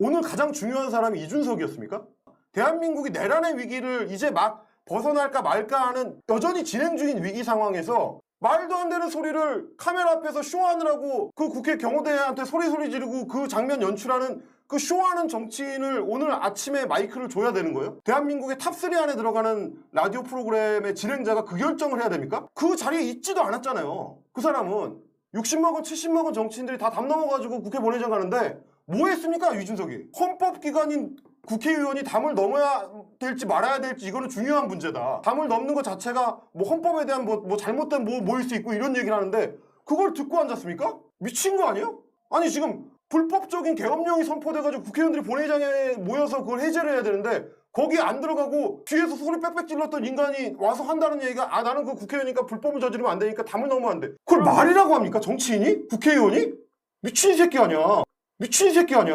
오늘 가장 중요한 사람이 이준석이었습니까? 대한민국이 내란의 위기를 이제 막 벗어날까 말까 하는 여전히 진행 중인 위기 상황에서 말도 안 되는 소리를 카메라 앞에서 쇼하느라고 그 국회 경호대한테 소리소리 지르고 그 장면 연출하는 그 쇼하는 정치인을 오늘 아침에 마이크를 줘야 되는 거예요? 대한민국의 탑3 안에 들어가는 라디오 프로그램의 진행자가 그 결정을 해야 됩니까? 그 자리에 있지도 않았잖아요. 그 사람은 60먹은 70먹은 정치인들이 다 담 넘어가지고 국회 본회의장 가는데 뭐 했습니까 유준석이? 헌법 기관인 국회의원이 담을 넘어야 될지 말아야 될지 이거는 중요한 문제다. 담을 넘는 것 자체가 뭐 헌법에 대한 뭐, 뭐 잘못된 뭐 뭐일 수 있고 이런 얘기를 하는데 그걸 듣고 앉았습니까? 미친 거 아니에요? 아니 지금 불법적인 계엄령이 선포돼가지고 국회의원들이 본회의장에 모여서 그걸 해제를 해야 되는데 거기 안 들어가고 뒤에서 소리 빽빽 질렀던 인간이 와서 한다는 얘기가 아 나는 그 국회의원이니까 불법을 저지르면 안 되니까 담을 넘으면 안 돼. 그걸 말이라고 합니까? 정치인이? 국회의원이? 미친 새끼 아니야. 미친 새끼 아니야.